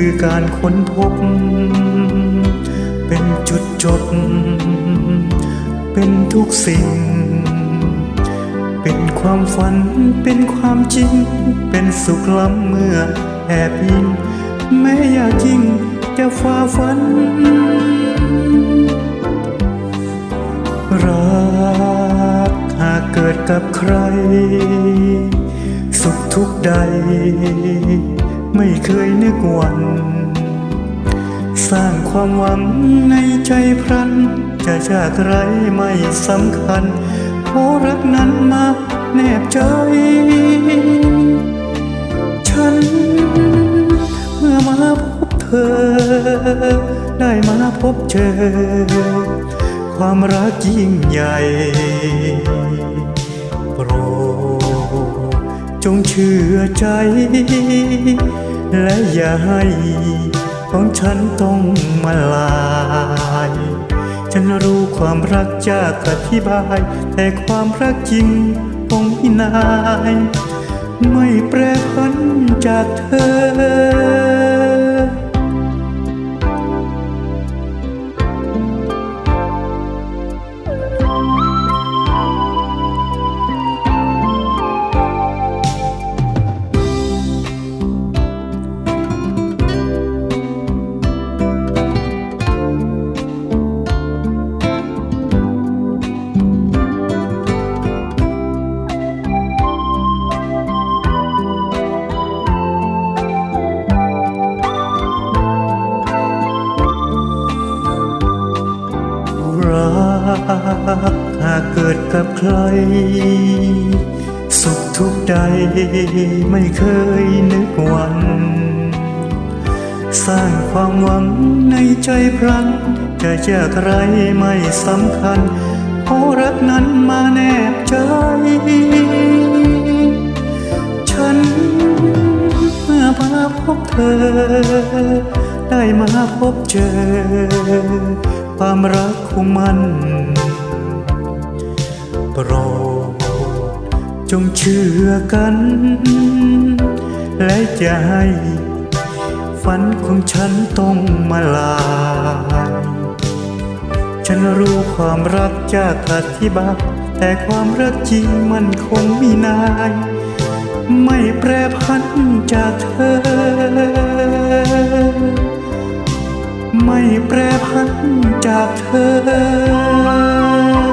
คือการค้นพบ เป็นจุดจบ เป็นทุกสิ่ง เป็นความฝัน เป็นความจริง เป็นสุขล้ำเมื่อแอบยิงแม้อยากยิ่งจะฝ่าฟัน รักหากเกิดกับใคร สุขทุกใด ไม่เคยนึกวัน สร้างความหวังในใจพรัน จะจากไรไม่สำคัญเพราะรักนั้นมาแนบใจ ฉันเมื่อมาพบเธอ ได้มาพบเจอ ความรักยิ่งใหญ่โปรดจงเชื่อใจ และอย่าให้ของฉันต้องมาลาย ฉันรู้ความรักจากอธิบาย แต่ความรักจริงคงไม่นานไม่แปรพันจากเธอ ดกับใคร สุขทุกใดไม่เคยนึกวัน สร้างความหวังในใจพลันจะจากไรไม่สำคัญเพราะรักนั้นมาแนบใจ ฉันเมื่อมาพบเธอ ได้มาพบเจอ ความรักของมัน รดจงเชื่อกัน และอย่าให้ฝันของฉันต้องมาลายฉันรู้ความรักจากอธิบายแต่ความรักจริงมันคงม่นานไม่แปรพันจากเธอ ไม่แปรพันจากเธอ